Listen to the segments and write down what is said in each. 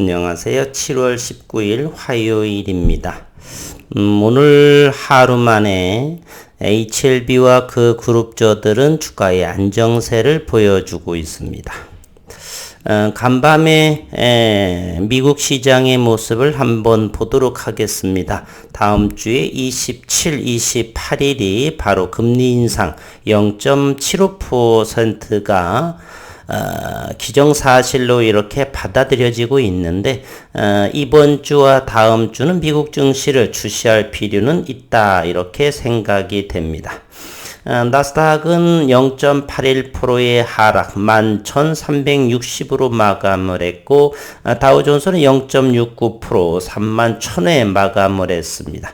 안녕하세요. 7월 19일 화요일입니다. 음, 오늘 하루 만에 HLB와 그 그룹저들은 주가의 안정세를 보여주고 있습니다. 어, 간밤에 에, 미국 시장의 모습을 한번 보도록 하겠습니다. 다음 주에 27, 28일이 바로 금리 인상 0.75%가 어, 기정사실로 이렇게 받아들여지고 있는데 어, 이번 주와 다음 주는 미국 증시를 주시할 필요는 있다 이렇게 생각이 됩니다. 어, 나스닥은 0.81%의 하락 11,360으로 마감을 했고 어, 다우존스는 0.69% 31,000에 마감을 했습니다.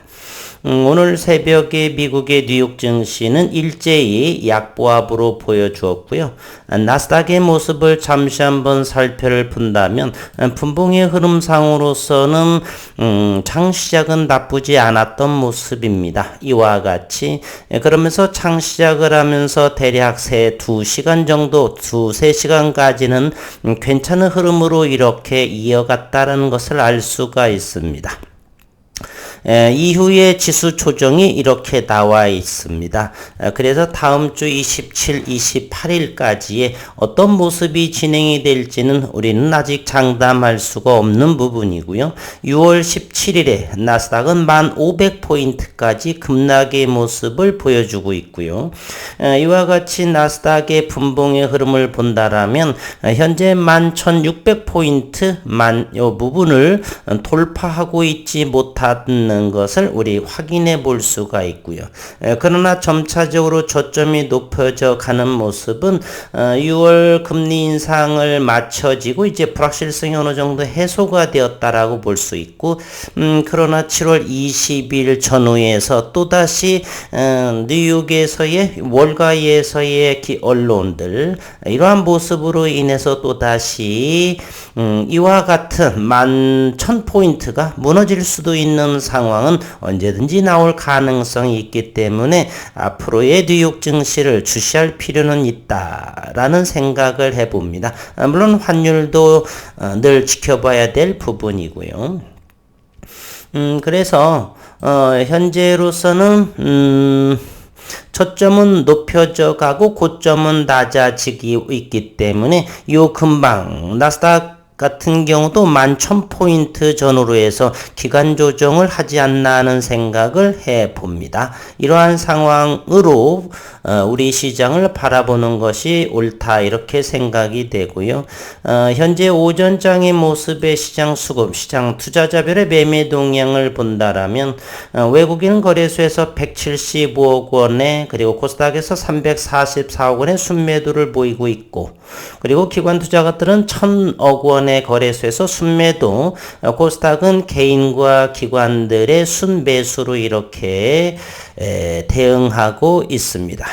음, 오늘 새벽에 미국의 뉴욕 증시는 일제히 약보합으로 보여주었고요. 나스닥의 모습을 잠시 한번 살펴를 본다면 분봉의 흐름상으로서는 음, 장 시작은 나쁘지 않았던 모습입니다. 이와 같이 그러면서 장 시작을 하면서 대략 세 2시간 정도, 2, 3시간까지는 음, 괜찮은 흐름으로 이렇게 이어갔다는 것을 알 수가 있습니다. 에, 이후에 지수 조정이 이렇게 나와 있습니다. 에, 그래서 다음 주 27, 28일까지의 어떤 모습이 진행이 될지는 우리는 아직 장담할 수가 없는 부분이고요. 6월 17일에 나스닥은 1,500포인트까지 급락의 모습을 보여주고 있고요. 에, 이와 같이 나스닥의 분봉의 흐름을 본다라면 현재 11,600포인트 만요 부분을 돌파하고 있지 못하 는 있는 것을 우리 확인해 볼 수가 있고요. 그러나 점차적으로 저점이 높아져 가는 모습은 6월 어, 금리 인상을 맞춰지고 이제 불확실성이 어느 정도 해소가 되었다라고 볼 수 있고 음, 그러나 7월 20일 전후에서 또다시 어, 뉴욕에서의 월가에서의 언론들 이러한 모습으로 인해서 또다시 음, 이와 같은 만 천포인트가 무너질 수도 있는 상황 상황은 언제든지 나올 가능성이 있기 때문에 앞으로의 뉴욕 증시를 주시할 필요는 있다라는 생각을 해봅니다. 아, 물론 환율도 어, 늘 지켜봐야 될 부분이고요. 음, 그래서 어, 현재로서는 음, 저점은 높여져 가고 고점은 낮아지고 있기 때문에 요 금방 나스닥 같은 경우도 만 천포인트 전후로 해서 기간 조정을 하지 않나 하는 생각을 해 봅니다. 이러한 상황으로 어, 우리 시장을 바라보는 것이 옳다 이렇게 생각이 되고요. 어, 현재 오전장의 모습의 시장 수급, 시장 투자자별의 매매 동향을 본다라면 어, 외국인 거래소에서 175억 원에 그리고 코스닥에서 344억 원의 순매도를 보이고 있고 그리고 기관 투자가들은 1000억 원의 거래소에서 순매도 코스닥은 개인과 기관들의 순매수로 이렇게 대응하고 있습니다.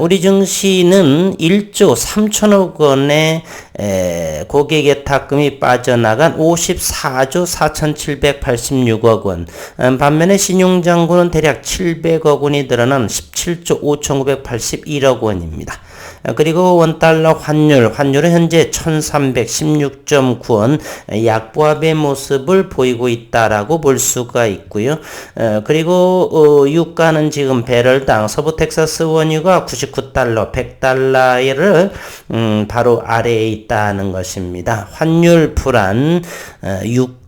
우리 증시는 1조 3천억 원의 고객의 탁금이 빠져나간 54조 4,786억 원. 반면에 신용장고는 대략 700억 원이 늘어난 17조 5,981억 원입니다. 그리고 원달러 환율, 환율은 현재 1316.9원 약보합의 모습을 보이고 있다라고 볼 수가 있고요. 그리고 어, 유가는 지금 배럴당 서부 텍사스 원유가 99달러, 100달러를 음, 바로 아래에 있다는 것입니다. 환율 불안, 유가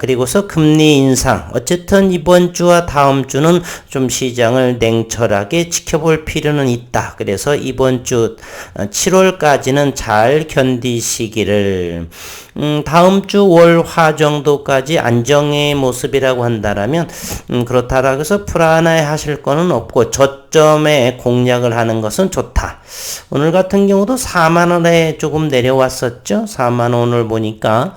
그리고서 금리 인상 어쨌든 이번 주와 다음 주는 좀 시장을 냉철하게 지켜볼 필요는 있다. 그래서 이번 주 7월까지는 어, 잘 견디시기를 음, 다음 주 월 화 정도까지 안정의 모습이라고 한다라면 음, 그렇다라고 해서 불안해 하실 거는 없고 저점에 공략을 하는 것은 좋다. 오늘 같은 경우도 4만 원에 조금 내려왔었죠. 4만 원을 보니까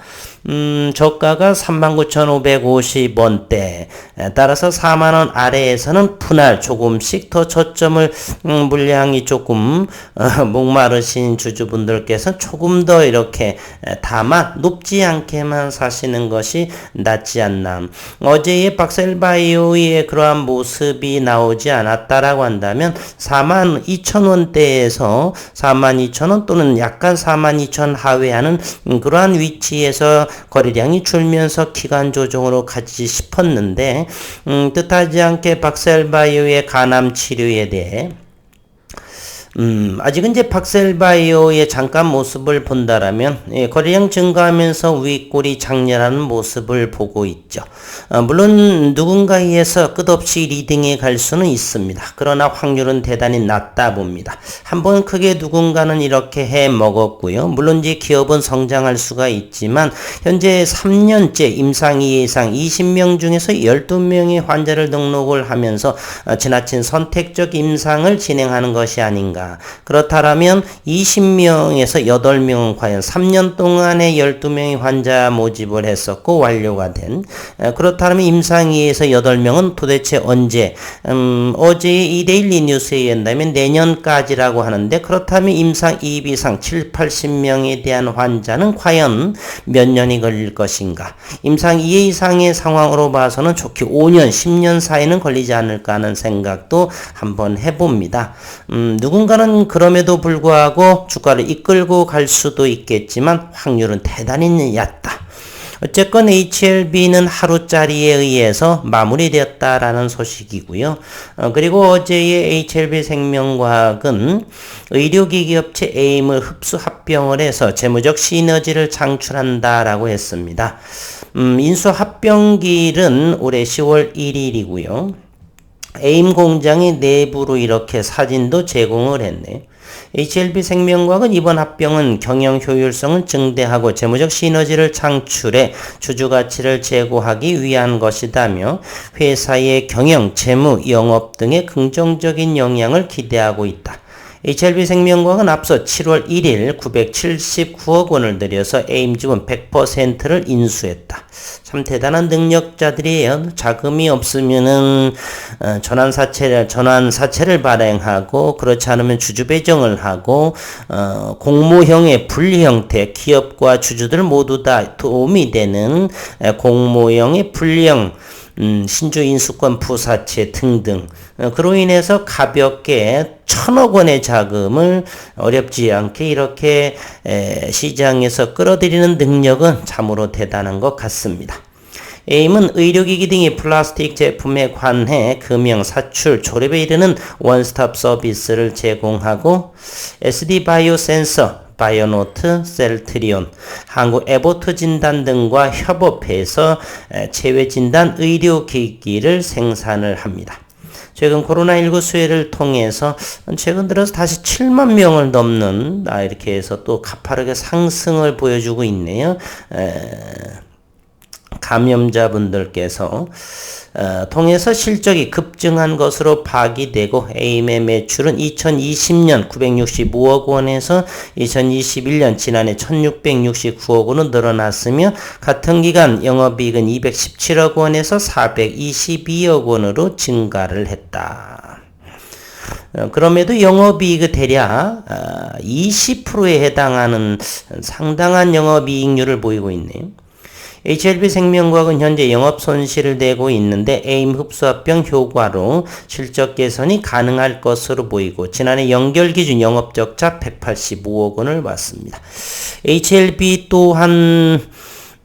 음, 저가가 39,550원대, 따라서 4만 원 아래에서는 분할 조금씩 더 저점을 음, 물량이 조금 어, 목마르신 주주분들께서 조금 더 이렇게 다만 높지 않게만 사시는 것이 낫지 않나. 어제의 박셀바이오의 그러한 모습이 나오지 않았다라고 한다면 4만 2천 원대에서 4만 2천 원 또는 약간 4만 2천 하회하는 그러한 위치에서 거래량이 줄면서 기간 조정으로 가지 싶었는데 음, 뜻하지 않게 박셀바이오의 간암 치료에 대해 음, 아직은 이제 박셀바이오의 잠깐 모습을 본다라면 예, 거래량 증가하면서 윗골이 장렬하는 모습을 보고 있죠. 어, 물론 누군가에 의해서 끝없이 리딩에 갈 수는 있습니다. 그러나 확률은 대단히 낮다 봅니다. 한번 크게 누군가는 이렇게 해 먹었고요. 물론 이제 기업은 성장할 수가 있지만 현재 3년째 임상 예상 20명 중에서 12명의 환자를 등록을 하면서 어, 지나친 선택적 임상을 진행하는 것이 아닌가 그렇다면 20명에서 8명은 과연 3년 동안에 12명의 환자 모집을 했었고 완료가 된 그렇다면 임상위에서 8명은 도대체 언제 음, 어제 이 데일리 뉴스에 의한다면 내년까지라고 하는데 그렇다면 임상 2비 이상 7, 80명에 대한 환자는 과연 몇 년이 걸릴 것인가 임상 2회 이상의 상황으로 봐서는 좋게 5년, 10년 사이는 걸리지 않을까 하는 생각도 한번 해봅니다. 음, 누군가 누군가는 그럼에도 불구하고 주가를 이끌고 갈 수도 있겠지만 확률은 대단히 얕다. 어쨌건 HLB는 하루짜리에 의해서 마무리되었다라는 소식이고요. 어, 그리고 어제의 HLB 생명과학은 의료기기 업체 에임을 흡수 합병을 해서 재무적 시너지를 창출한다라고 했습니다. 음, 인수 합병길은 올해 10월 1일이고요. 에임 공장의 내부로 이렇게 사진도 제공을 했네요. HLB 생명과학은 이번 합병은 경영 효율성을 증대하고 재무적 시너지를 창출해 주주 가치를 제고하기 위한 것이다며 회사의 경영, 재무, 영업 등의 긍정적인 영향을 기대하고 있다. HLB 생명과학은 앞서 7월 1일 979억 원을 들여서 에임 지분 100%를 인수했다. 참 대단한 능력자들이에요. 자금이 없으면은 어, 전환 사채를 전환 사채를 발행하고 그렇지 않으면 주주 배정을 하고 어, 공모형의 분리 형태 기업과 주주들 모두 다 도움이 되는 공모형의 분리형 음, 신주 인수권 부사채 등등 어, 그로 인해서 가볍게 천억 원의 자금을 어렵지 않게 이렇게 에, 시장에서 끌어들이는 능력은 참으로 대단한 것 같습니다. 에임은 의료기기 등의 플라스틱 제품에 관해 금형, 사출, 조립에 이르는 원스톱 서비스를 제공하고 SD바이오 센서, 바이오노트, 셀트리온, 한국 에보트 진단 등과 협업해서 체외 진단 의료 기기를 생산을 합니다. 최근 코로나19 수혜를 통해서 최근 들어서 다시 7만 명을 넘는 아 이렇게 해서 또 가파르게 상승을 보여주고 있네요. 에... 감염자분들께서 어, 통해서 실적이 급증한 것으로 파기되고 에임의 매출은 2020년 965억 원에서 2021년 지난해 1669억 원으로 늘어났으며 같은 기간 영업이익은 217억 원에서 422억 원으로 증가를 했다. 어, 그럼에도 영업이익 대략 20%에 어, 해당하는 상당한 영업이익률을 보이고 있네요. HLB 생명과학은 현재 영업 손실을 내고 있는데 에임 흡수합병 효과로 실적 개선이 가능할 것으로 보이고 지난해 연결 기준 영업 적자 185억 원을 봤습니다. HLB 또한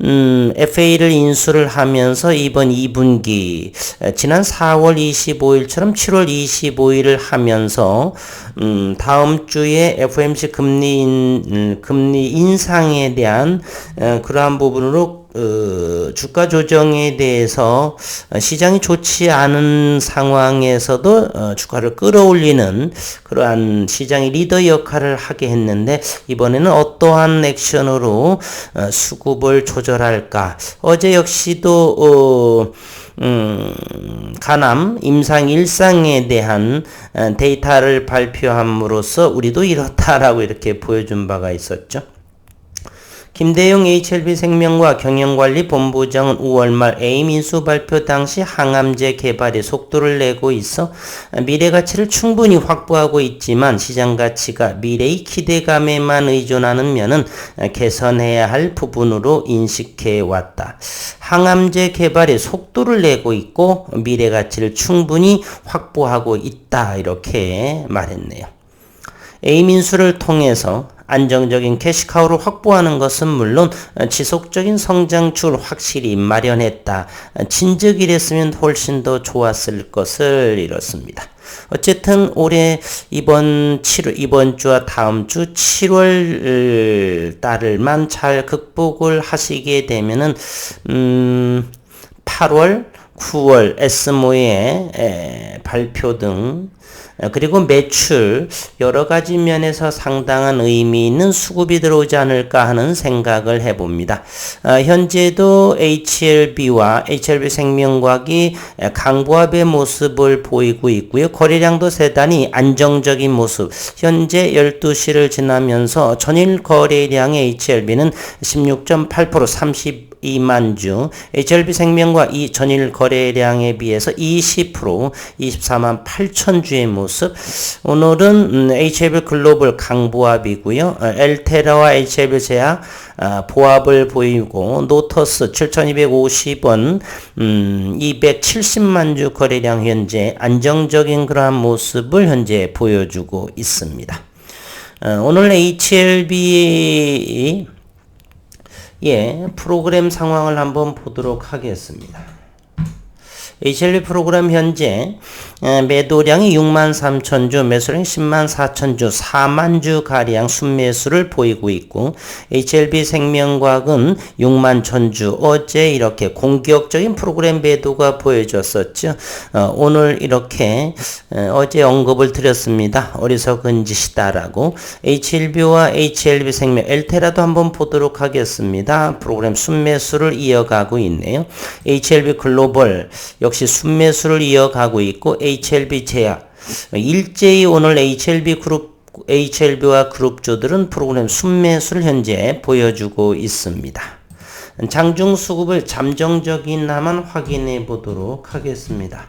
음, FA를 인수를 하면서 이번 2분기 지난 4월 25일처럼 7월 25일을 하면서 음, 다음 주에 FOMC 금리 인, 음, 금리 인상에 대한 어, 그러한 부분으로 어, 주가 조정에 대해서 시장이 좋지 않은 상황에서도 어, 주가를 끌어올리는 그러한 시장의 리더 역할을 하게 했는데 이번에는 어떠한 액션으로 어, 수급을 조절할까? 어제 역시도 어, 음, 간암 임상 일상에 대한 어, 데이터를 발표함으로써 우리도 이렇다라고 이렇게 보여준 바가 있었죠. 김대용 HLB생명과 경영관리본부장은 5월 말 A민수 발표 당시 항암제 개발에 속도를 내고 있어 미래 가치를 충분히 확보하고 있지만 시장 가치가 미래의 기대감에만 의존하는 면은 개선해야 할 부분으로 인식해 왔다. 항암제 개발에 속도를 내고 있고 미래 가치를 충분히 확보하고 있다. 이렇게 말했네요. A민수를 통해서 안정적인 캐시카우를 확보하는 것은 물론 지속적인 성장줄 확실히 마련했다. 진즉 이랬으면 훨씬 더 좋았을 것을 이렇습니다. 어쨌든 올해 이번 7월 이번 주와 다음 주 7월 달을만 잘 극복을 하시게 되면은 음 8월 9월 에스모의 발표 등 어, 그리고 매출 여러 가지 면에서 상당한 의미 있는 수급이 들어오지 않을까 하는 생각을 해봅니다. 어, 현재도 HLB와 HLB 생명과학이 강보합의 모습을 보이고 있고요. 거래량도 세단이 안정적인 모습. 현재 12시를 지나면서 전일 거래량의 HLB는 16.8% 30 2만 주, HLB 생명과 이 전일 거래량에 비해서 20% 24만 8천 주의 모습. 오늘은 HLB 음, 글로벌 강보합이고요. 어, 엘테라와 HLB 제약 아, 보합을 보이고 노터스 7,250원 음, 270만 주 거래량 현재 안정적인 그러한 모습을 현재 보여주고 있습니다. 어, 오늘 HLB 예, 프로그램 상황을 한번 보도록 하겠습니다. HLB 프로그램 현재 매도량이 6만 3천 주, 매수량이 10만 4천 주, 4만 주 가량 순매수를 보이고 있고 HLB 생명과학은 6만 천 주. 어제 이렇게 공격적인 프로그램 매도가 보여졌었죠. 어, 오늘 이렇게 어 제 언급을 드렸습니다. 어리석은 짓이다라고 HLB와 HLB 생명 엘테라도 한번 보도록 하겠습니다. 프로그램 순매수를 이어가고 있네요. HLB 글로벌 역시 순매수를 이어가고 있고 HLB 제약 일제히 오늘 HLB 그룹 HLB와 그룹주들은 프로그램 순매수를 현재 보여주고 있습니다. 장중 수급을 잠정적인 나만 확인해 보도록 하겠습니다.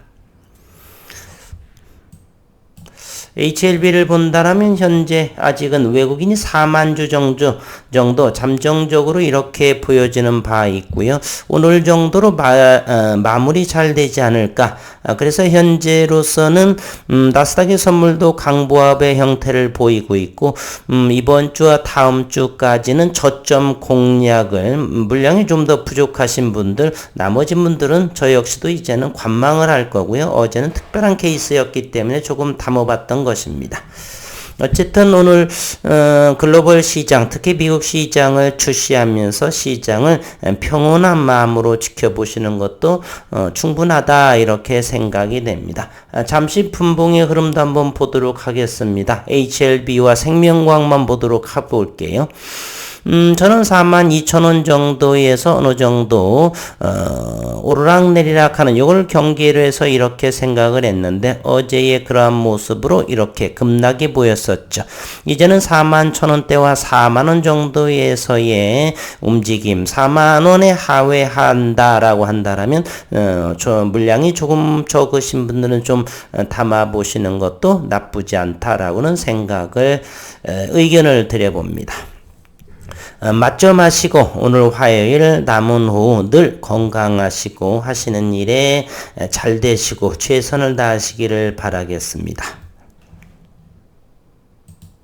HLB를 본다라면 현재 아직은 외국인이 4만 주 정도, 정도 잠정적으로 이렇게 보여지는 바 있고요. 오늘 정도로 마, 어, 마무리 잘 되지 않을까. 아, 그래서 현재로서는 음, 나스닥의 선물도 강보합의 형태를 보이고 있고 음, 이번 주와 다음 주까지는 저점 공략을 물량이 좀 더 부족하신 분들 나머지 분들은 저 역시도 이제는 관망을 할 거고요. 어제는 특별한 케이스였기 때문에 조금 담아봤던 것입니다. 어쨌든 오늘 어, 글로벌 시장, 특히 미국 시장을 출시하면서 시장을 평온한 마음으로 지켜보시는 것도 어, 충분하다 이렇게 생각이 됩니다. 아, 잠시 분봉의 흐름도 한번 보도록 하겠습니다. HLB와 생명광만 보도록 해볼게요. 음, 저는 4만 2천 원 정도에서 어느 정도 어, 오르락내리락 하는 요걸 경계로 해서 이렇게 생각을 했는데 어제의 그러한 모습으로 이렇게 급락이 보였었죠. 이제는 4만 천 원대와 4만 원 정도에서의 움직임, 4만 원에 하회한다라고 한다라면 어, 저 물량이 조금 적으신 분들은 좀 어, 담아 보시는 것도 나쁘지 않다라고는 생각을 어, 의견을 드려봅니다. 어, 맞점 하시고 오늘 화요일 남은 오후 늘 건강하시고 하시는 일에 잘 되시고 최선을 다하시기를 바라겠습니다.